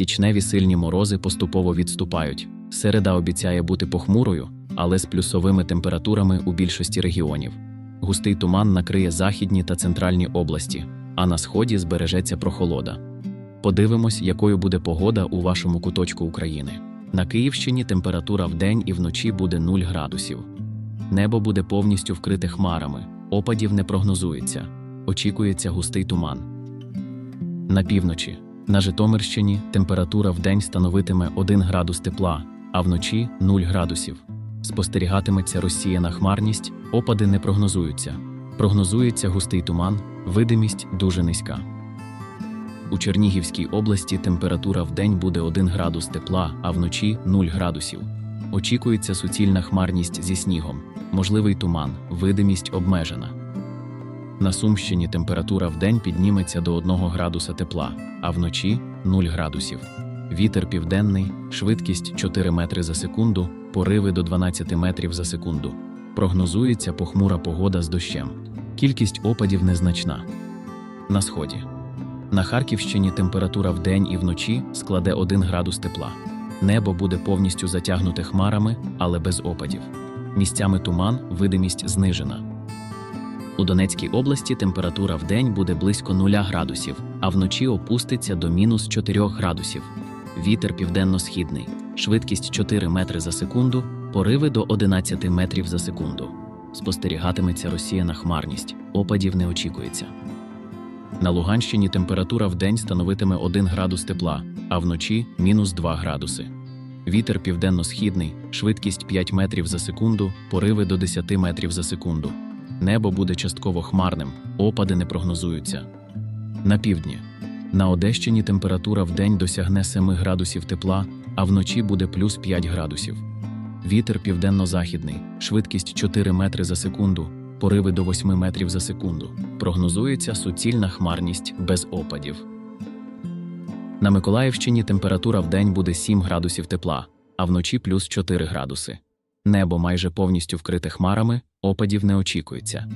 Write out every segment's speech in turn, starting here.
Січневі сильні морози поступово відступають. Середа обіцяє бути похмурою, але з плюсовими температурами у більшості регіонів. Густий туман накриє західні та центральні області, а на сході збережеться прохолода. Подивимось, якою буде погода у вашому куточку України. На Київщині температура вдень і вночі буде 0 градусів. Небо буде повністю вкрите хмарами, опадів не прогнозується. Очікується густий туман. На півночі. На Житомирщині температура вдень становитиме 1 градус тепла, а вночі 0 градусів. Спостерігатиметься розсіяна хмарність, опади не прогнозуються. Прогнозується густий туман, видимість дуже низька. У Чернігівській області температура вдень буде 1 градус тепла, а вночі 0 градусів. Очікується суцільна хмарність зі снігом, можливий туман, видимість обмежена. На Сумщині температура вдень підніметься до 1 градуса тепла, а вночі 0 градусів. Вітер південний, швидкість 4 метри за секунду, пориви до 12 метрів за секунду. Прогнозується похмура погода з дощем. Кількість опадів незначна. На сході. На Харківщині температура вдень і вночі складе 1 градус тепла. Небо буде повністю затягнуте хмарами, але без опадів. Місцями туман, видимість знижена. У Донецькій області температура вдень буде близько 0 градусів, а вночі опуститься до мінус 4 градусів. Вітер південно-східний, швидкість 4 метри за секунду, пориви до 11 метрів за секунду. Спостерігатиметься розсіяна хмарність, опадів не очікується. На Луганщині температура вдень становитиме 1 градус тепла, а вночі мінус 2 градуси. Вітер південно-східний, швидкість 5 метрів за секунду, пориви до 10 метрів за секунду. Небо буде частково хмарним, опади не прогнозуються. На півдні. На Одещині температура вдень досягне 7 градусів тепла, а вночі буде плюс 5 градусів. Вітер південно-західний, швидкість 4 метри за секунду, пориви до 8 метрів за секунду. Прогнозується суцільна хмарність без опадів. На Миколаївщині температура вдень буде 7 градусів тепла, а вночі плюс 4 градуси. Небо майже повністю вкрите хмарами, опадів не очікується.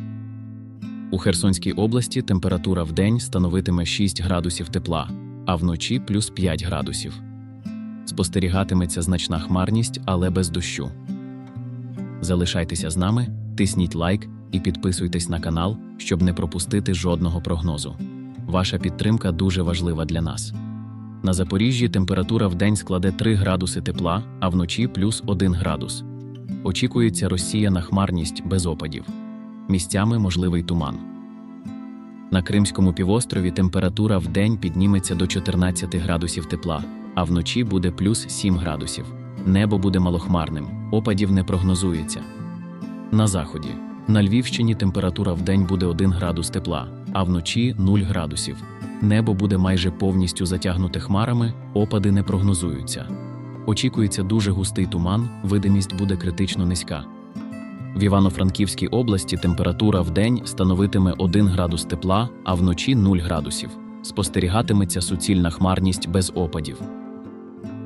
У Херсонській області температура вдень становитиме 6 градусів тепла, а вночі плюс 5 градусів. Спостерігатиметься значна хмарність, але без дощу. Залишайтеся з нами, тисніть лайк і підписуйтесь на канал, щоб не пропустити жодного прогнозу. Ваша підтримка дуже важлива для нас. На Запоріжжі температура вдень складе 3 градуси тепла, а вночі плюс 1 градус. Очікується розсіяна хмарність без опадів. Місцями можливий туман. На Кримському півострові температура вдень підніметься до 14 градусів тепла, а вночі буде плюс 7 градусів. Небо буде малохмарним, опадів не прогнозується. На заході. На Львівщині температура вдень буде 1 градус тепла, а вночі 0 градусів. Небо буде майже повністю затягнуте хмарами, опади не прогнозуються. Очікується дуже густий туман, видимість буде критично низька. В Івано-Франківській області температура вдень становитиме 1 градус тепла, а вночі 0 градусів. Спостерігатиметься суцільна хмарність без опадів.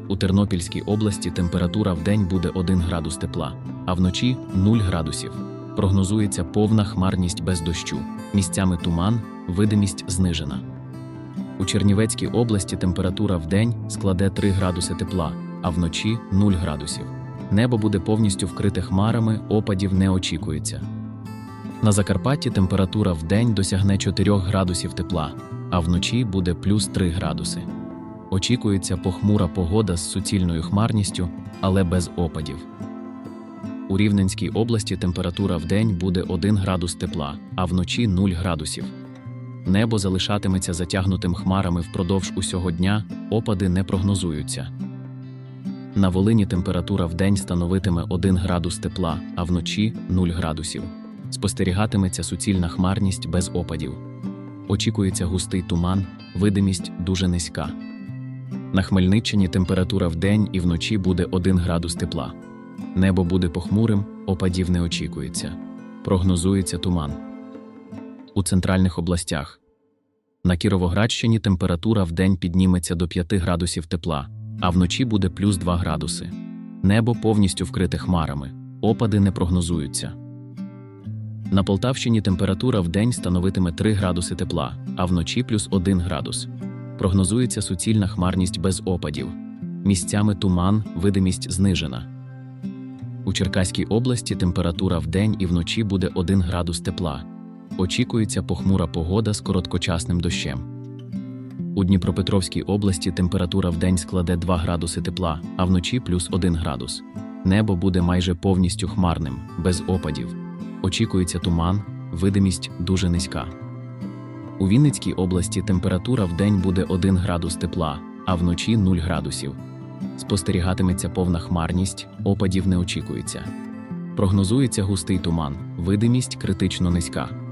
У Тернопільській області температура вдень буде 1 градус тепла, а вночі 0 градусів. Прогнозується повна хмарність без дощу. Місцями туман, видимість знижена. У Чернівецькій області температура вдень складе 3 градуси тепла, а вночі 0 градусів. Небо буде повністю вкрите хмарами, опадів не очікується. На Закарпатті температура вдень досягне 4 градусів тепла, а вночі буде плюс 3 градуси. Очікується похмура погода з суцільною хмарністю, але без опадів. У Рівненській області температура вдень буде 1 градус тепла, а вночі 0 градусів. Небо залишатиметься затягнутим хмарами впродовж усього дня, опади не прогнозуються. На Волині температура вдень становитиме 1 градус тепла, а вночі 0 градусів. Спостерігатиметься суцільна хмарність без опадів. Очікується густий туман, видимість дуже низька. На Хмельниччині температура вдень і вночі буде 1 градус тепла. Небо буде похмурим, опадів не очікується. Прогнозується туман. У центральних областях. На Кіровоградщині температура вдень підніметься до 5 градусів тепла, а вночі буде плюс 2 градуси. Небо повністю вкрите хмарами, опади не прогнозуються. На Полтавщині температура вдень становитиме 3 градуси тепла, а вночі плюс 1 градус. Прогнозується суцільна хмарність без опадів. Місцями туман, видимість знижена. У Черкаській області температура вдень і вночі буде 1 градус тепла. Очікується похмура погода з короткочасним дощем. У Дніпропетровській області температура вдень складе 2 градуси тепла, а вночі плюс 1 градус. Небо буде майже повністю хмарним, без опадів. Очікується туман, видимість дуже низька. У Вінницькій області температура вдень буде 1 градус тепла, а вночі 0 градусів. Спостерігатиметься повна хмарність, опадів не очікується. Прогнозується густий туман, видимість критично низька.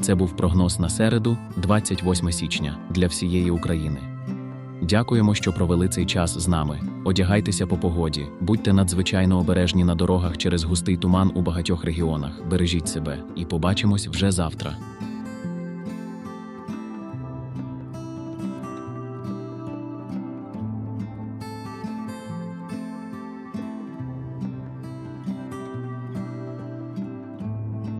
Це був прогноз на середу, 28 січня, для всієї України. Дякуємо, що провели цей час з нами. Одягайтеся по погоді, будьте надзвичайно обережні на дорогах через густий туман у багатьох регіонах. Бережіть себе і побачимось вже завтра.